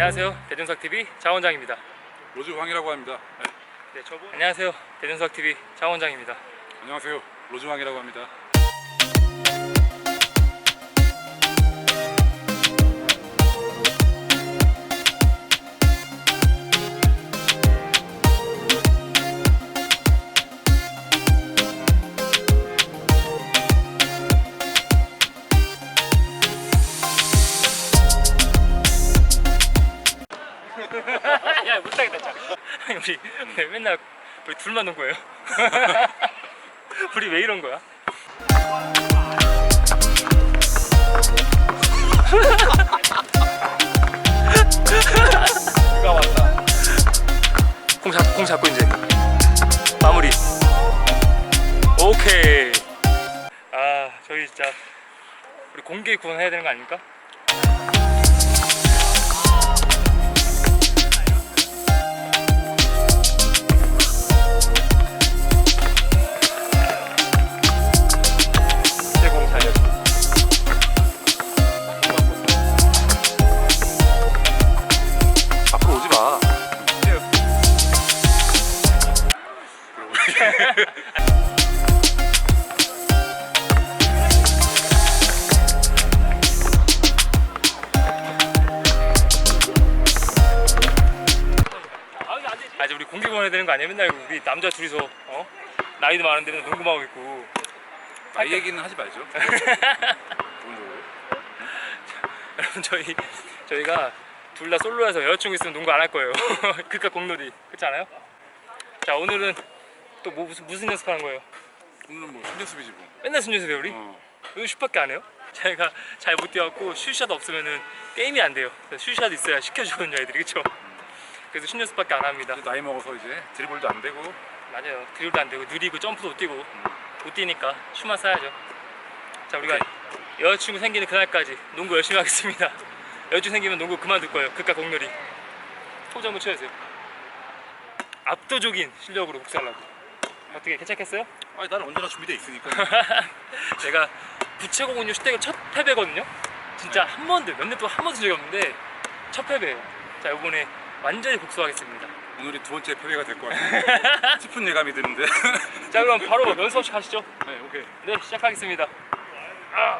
안녕하세요. 대준석 TV 장원장입니다. 로즈왕이라고 합니다. 네. 네, 저번 안녕하세요. 대준석 TV 장원장입니다. 안녕하세요. 로즈왕이라고 합니다. 야 못하겠다 진짜. 아니, 우리 왜 맨날 우리 둘만 논 거예요? 우리 왜 이런 거야? 비가 왔다. 공, 잡, 공 잡고 이제 마무리. 오케이. 아 저희 진짜 우리 공개 구원해야 되는 거 아닙니까? 아 이제 우리 공개 구원해야 되는 거 아니야? 맨날 우리 남자 둘이서 어? 나이도 많은데 맨날 농구만 하고 있고 나이 얘기는 하지 말죠. 여러분 저희 저희가 둘 다 솔로여서 여자친구 있으면 농구 안 할 거예요. 그니까 공놀이 그렇지 않아요? 자 오늘은 또 뭐 무슨 무슨 연습하는 거예요? 오늘은 뭐 신대수비지 뭐. 맨날 순전수요 우리? 어. 요즘 슛밖에 안 해요? 제가 잘 못 뛰어갖고 슛샷 없으면은 게임이 안 돼요. 슛샷 있어야 시켜주거든요 애들이 그쵸? 그래서 신연습밖에 안 합니다. 이제 나이 먹어서 이제 드리블도 안 되고 맞아요. 드립도 안 되고 느리고 점프도 못 뛰고 못 뛰니까 슛만 쏴야죠. 자 우리가 여자친구 생기는 그날까지 농구 열심히 하겠습니다. 여자친구 생기면 농구 그만둘 거예요. 그깟 공놀이. 포즈 한번 쳐주세요. 압도적인 실력으로 복수하려고. 어떻게 괜찮겠어요? 아니 나는 언제나 준비돼 있으니까. 제가 부채공 운유 슈택은 첫 패배거든요. 진짜 한 번도 몇 년 동안 한 번도 진 적이 없는데 첫 패배예요. 자 이번에 완전히 복수하겠습니다. 오늘이 두 번째 패배가 될 것 같아. 싶은 예감이 드는데. 자 그럼 바로 연습 가시죠. 네, 오케이. 네 시작하겠습니다. 아.